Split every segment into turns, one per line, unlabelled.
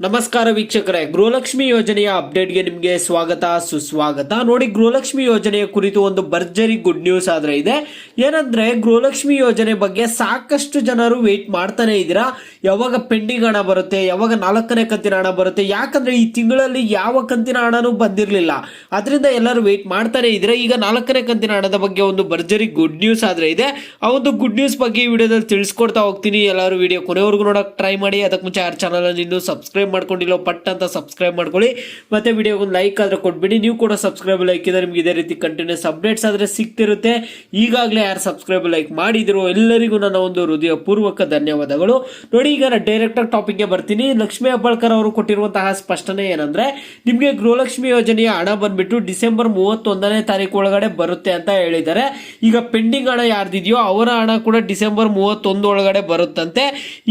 ನಮಸ್ಕಾರ ವೀಕ್ಷಕರೇ, ಗೃಹಲಕ್ಷ್ಮಿ ಯೋಜನೆಯ ಅಪ್ಡೇಟ್ಗೆ ನಿಮಗೆ ಸ್ವಾಗತ, ಸುಸ್ವಾಗತ. ನೋಡಿ, ಗೃಹಲಕ್ಷ್ಮಿ ಯೋಜನೆಯ ಕುರಿತು ಒಂದು ಭರ್ಜರಿ ಗುಡ್ ನ್ಯೂಸ್ ಆದರೆ ಇದೆ. ಏನಂದ್ರೆ, ಗೃಹಲಕ್ಷ್ಮಿ ಯೋಜನೆ ಬಗ್ಗೆ ಸಾಕಷ್ಟು ಜನರು ವೆಯ್ಟ್ ಮಾಡ್ತಾನೆ ಇದ್ದೀರಾ. ಯಾವಾಗ ಪೆಂಡಿಂಗ್ ಹಣ ಬರುತ್ತೆ, ಯಾವಾಗ ನಾಲ್ಕನೇ ಕಂತಿನ ಹಣ ಬರುತ್ತೆ, ಯಾಕಂದ್ರೆ ಈ ತಿಂಗಳಲ್ಲಿ ಯಾವ ಕಂತಿನ ಹಣನೂ ಬಂದಿರಲಿಲ್ಲ. ಅದರಿಂದ ಎಲ್ಲರೂ ವೆಯ್ಟ್ ಮಾಡ್ತಾನೆ ಇದ್ದೀರಾ. ಈಗ ನಾಲ್ಕನೇ ಕಂತಿನ ಹಣದ ಬಗ್ಗೆ ಒಂದು ಭರ್ಜರಿ ಗುಡ್ ನ್ಯೂಸ್ ಆದರೆ ಇದೆ. ಆ ಒಂದು ಗುಡ್ ನ್ಯೂಸ್ ಬಗ್ಗೆ ಈ ವಿಡಿಯೋದಲ್ಲಿ ತಿಳಿಸ್ಕೊಡ್ತಾ ಹೋಗ್ತೀನಿ. ಎಲ್ಲರೂ ವಿಡಿಯೋ ಕೊನೆವರೆಗೂ ನೋಡೋಕೆ ಟ್ರೈ ಮಾಡಿ. ಅದಕ್ಕೆ ಮುಂಚೆ ಯಾರ ಚಾನಲ್ ಇನ್ನೂ ಸಬ್ಸ್ಕ್ರೈಬ್ ಮಾಡ್ಕೊಂಡಿಲ್ಲ, ಪಟ್ ಅಂತ ಸಬ್ಸ್ಕ್ರೈಬ್ ಮಾಡ್ಕೊಳ್ಳಿ. ಮತ್ತೆ ವಿಡಿಯೋಗೆ ಒಂದು ಲೈಕ್ ಆದರೆ ಕೊಟ್ಬಿಡಿ. ನೀವು ಕೂಡ ಸಬ್ಸ್ಕ್ರೈಬ್ ಲೈಕ್ ಇದ್ರೆ ನಿಮ್ಗೆ ಇದೇ ರೀತಿ ಕಂಟಿನ್ಯೂಸ್ ಅಪ್ಡೇಟ್ಸ್ ಆದರೆ ಸಿಗ್ತಿರುತ್ತೆ. ಈಗಾಗಲೇ ಯಾರು ಸಬ್ಸ್ಕ್ರೈಬ್ ಲೈಕ್ ಮಾಡಿದಿರೋ ಎಲ್ಲರಿಗೂ ನನ್ನ ಒಂದು ಹೃದಯಪೂರ್ವಕ ಧನ್ಯವಾದಗಳು. ನೋಡಿ, ಈಗ ನಾನು ಡೈರೆಕ್ಟಾಗಿ ಟಾಪಿಕ್ಗೆ ಬರ್ತೀನಿ. ಲಕ್ಷ್ಮೀ ಹೆಬ್ಬಾಳ್ಕರ್ ಅವರು ಕೊಟ್ಟಿರುವಂತಹ ಸ್ಪಷ್ಟನೆ ಏನಂದ್ರೆ, ನಿಮಗೆ ಗೃಹಲಕ್ಷ್ಮಿ ಯೋಜನೆಯ ಹಣ ಬಂದ್ಬಿಟ್ಟು ಡಿಸೆಂಬರ್ ಮೂವತ್ತೊಂದನೇ ತಾರೀಕು ಒಳಗಡೆ ಬರುತ್ತೆ ಅಂತ ಹೇಳಿದ್ದಾರೆ. ಈಗ ಪೆಂಡಿಂಗ್ ಹಣ ಯಾರ್ದಿದೆಯೋ ಅವರ ಹಣ ಕೂಡ ಡಿಸೆಂಬರ್ ಮೂವತ್ತೊಂದು ಒಳಗಡೆ ಬರುತ್ತಂತೆ.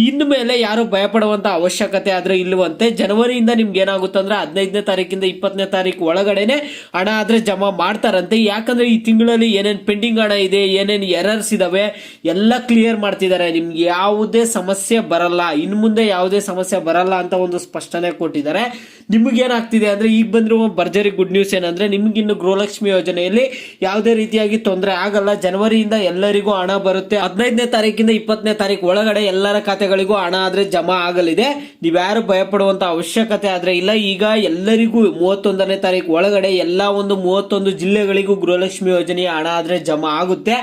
ಇನ್ನು ಮೇಲೆ ಯಾರು ಭಯಪಡುವಂತ ಅವಶ್ಯಕತೆ ಆದ್ರೆ ಇಲ್ವಂತೆ ಜನವರಿಯಿಂದ ನಿಮ್ಗೆ ಏನಾಗುತ್ತೆ ಅಂದ್ರೆ ಹದಿನೈದನೇ ತಾರೀಕಿಂದ ಇಪ್ಪತ್ತನೇ ತಾರೀಕು ಒಳಗಡೆನೆ ಹಣ ಆದ್ರೆ ಜಮಾ ಮಾಡ್ತಾರಂತೆ. ಯಾಕಂದ್ರೆ ಈ ತಿಂಗಳಲ್ಲಿ ಏನೇನು ಪೆಂಡಿಂಗ್ ಹಣ ಇದೆ, ಏನೇನು ಎರರ್ಸ್ ಇದಾವೆ, ಎಲ್ಲ ಕ್ಲಿಯರ್ ಮಾಡ್ತಿದ್ದಾರೆ. ನಿಮ್ಗೆ ಯಾವುದೇ ಸಮಸ್ಯೆ ಬರಲ್ಲ. ಇನ್ನು ಮುಂದೆ ಯಾವುದೇ ಸಮಸ್ಯೆ ಬರಲ್ಲ ಅಂತ ಒಂದು ಸ್ಪಷ್ಟನೆ ಕೊಟ್ಟಿದ್ದಾರೆ. ನಿಮ್ಗೇನಾಗ್ತಿದೆ ಅಂದ್ರೆ ಈಗ ಬಂದಿರುವ ಭರ್ಜರಿ ಗುಡ್ ನ್ಯೂಸ್ ಏನಂದ್ರೆ ನಿಮ್ಗಿನ್ನು ಗೃಹಲಕ್ಷ್ಮಿ ಯೋಜನೆಯಲ್ಲಿ ಯಾವುದೇ ರೀತಿಯಾಗಿ ತೊಂದರೆ ಆಗಲ್ಲ. ಜನವರಿಯಿಂದ ಎಲ್ಲರಿಗೂ ಹಣ ಬರುತ್ತೆ. ಹದಿನೈದನೇ ತಾರೀಕಿಂದ ಇಪ್ಪತ್ತನೇ ತಾರೀಕು ಒಳಗಡೆ ಎಲ್ಲರ ಖಾತೆಗಳಿಗೂ ಹಣ ಆದ್ರೆ ಜಮಾ ಆಗಲಿದೆ. ನೀವ್ಯಾರು ಭಯಪಡುವಂತ ಅವಶ್ಯಕತೆ ಆದ್ರೆ ಇಲ್ಲ. ಈಗ ಎಲ್ಲರಿಗೂ ಮೂವತ್ತೊಂದನೇ ತಾರೀಕು ಒಳಗಡೆ ಎಲ್ಲಾ ಒಂದು ಮೂವತ್ತೊಂದು ಜಿಲ್ಲೆಗಳಿಗೂ ಗೃಹಲಕ್ಷ್ಮಿ ಯೋಜನೆಯ ಹಣ ಆದ್ರೆ ಜಮಾ ಆಗುತ್ತೆ.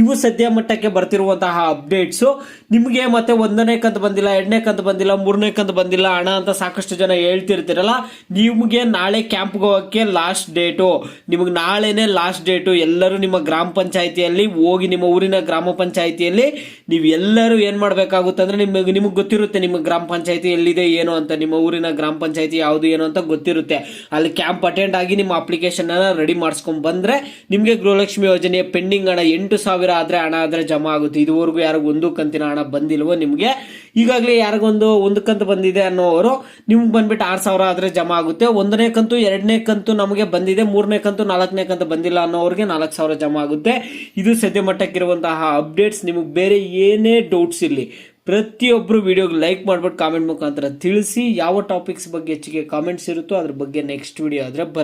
ಇವು ಸದ್ಯ ಮಟ್ಟಕ್ಕೆ ಬರ್ತಿರುವಂತಹ ಅಪ್ಡೇಟ್ಸು ನಿಮಗೆ ಮತ್ತೆ ಒಂದನೇ ಕಂತು ಬಂದಿಲ್ಲ, ಎರಡನೇ ಕಂತು ಬಂದಿಲ್ಲ, ಮೂರನೇ ಕಂತು ಬಂದಿಲ್ಲ ಹಣ ಅಂತ ಸಾಕಷ್ಟು ಜನ ಹೇಳ್ತಿರ್ತೀರಲ್ಲ, ನಿಮಗೆ ನಾಳೆ ಕ್ಯಾಂಪ್ಗೆ ಹೋಗೋಕ್ಕೆ ಲಾಸ್ಟ್ ಡೇಟು ನಿಮಗೆ ನಾಳೆನೇ ಲಾಸ್ಟ್ ಡೇಟು ಎಲ್ಲರೂ ನಿಮ್ಮ ಗ್ರಾಮ ಪಂಚಾಯಿತಿಯಲ್ಲಿ ಹೋಗಿ ನಿಮ್ಮ ಊರಿನ ಗ್ರಾಮ ಪಂಚಾಯಿತಿಯಲ್ಲಿ ನೀವು ಎಲ್ಲರೂ ಏನು ಮಾಡಬೇಕಾಗುತ್ತೆ ಅಂದ್ರೆ ನಿಮಗೆ ನಿಮಗೆ ಗೊತ್ತಿರುತ್ತೆ ನಿಮ್ಮ ಗ್ರಾಮ ಪಂಚಾಯಿತಿ ಎಲ್ಲಿದೆ, ಏನು ಅಂತ, ನಿಮ್ಮ ಊರಿನ ಗ್ರಾಮ ಪಂಚಾಯಿತಿ ಯಾವುದು, ಏನು ಅಂತ ಗೊತ್ತಿರುತ್ತೆ. ಅಲ್ಲಿ ಕ್ಯಾಂಪ್ ಅಟೆಂಡ್ ಆಗಿ ನಿಮ್ಮ ಅಪ್ಲಿಕೇಶನ್ ರೆಡಿ ಮಾಡಿಸ್ಕೊಂಡ್ ಬಂದ್ರೆ ನಿಮಗೆ ಗೃಹಲಕ್ಷ್ಮಿ ಯೋಜನೆಯ ಪೆಂಡಿಂಗ್ ಹಣ ಎಂಟು ಆದ್ರೆ ಹಣ ಆದರೆ ಜಮಾ ಆಗುತ್ತೆ. ಇದುವರೆಗೂ ಯಾರಿಗೂ ಒಂದು ಕಂತಿನ ಹಣ ಬಂದಿಲ್ವೋ ನಿಮಗೆ? ಈಗಾಗಲೇ ಯಾರಿಗೊಂದು ಒಂದು ಕಂತು ಬಂದಿದೆ ಅನ್ನೋರು ನಿಮ್ಗೆ ಬಂದ್ಬಿಟ್ಟು ಆರು ಸಾವಿರ ಆದರೆ ಜಮಾ ಆಗುತ್ತೆ. ಒಂದನೇ ಕಂತು, ಎರಡನೇ ಕಂತು ನಮಗೆ ಬಂದಿದೆ. ಮೂರನೇ ಕಂತು, ನಾಲ್ಕನೇ ಕಂತು ಬಂದಿಲ್ಲ ಅನ್ನೋರಿಗೆ ನಾಲ್ಕು ಸಾವಿರ ಜಮಾ ಆಗುತ್ತೆ. ಇದು ಸದ್ಯ ಮಟ್ಟಕ್ಕಿರುವಂತಹ ಅಪ್ಡೇಟ್ಸ್. ನಿಮಗೆ ಬೇರೆ ಏನೇ ಡೌಟ್ಸ್ ಇರಲಿ ಪ್ರತಿಯೊಬ್ಬರು ವಿಡಿಯೋಗೆ ಲೈಕ್ ಮಾಡ್ಬಿಟ್ಟು ಕಾಮೆಂಟ್ ಮುಖಾಂತರ ತಿಳಿಸಿ. ಯಾವ ಟಾಪಿಕ್ಸ್ ಬಗ್ಗೆ ಹೆಚ್ಚಿಗೆ ಕಾಮೆಂಟ್ಸ್ ಇರುತ್ತೋ ಅದ್ರ ಬಗ್ಗೆ ನೆಕ್ಸ್ಟ್ ವಿಡಿಯೋ ಆದರೆ ಬರ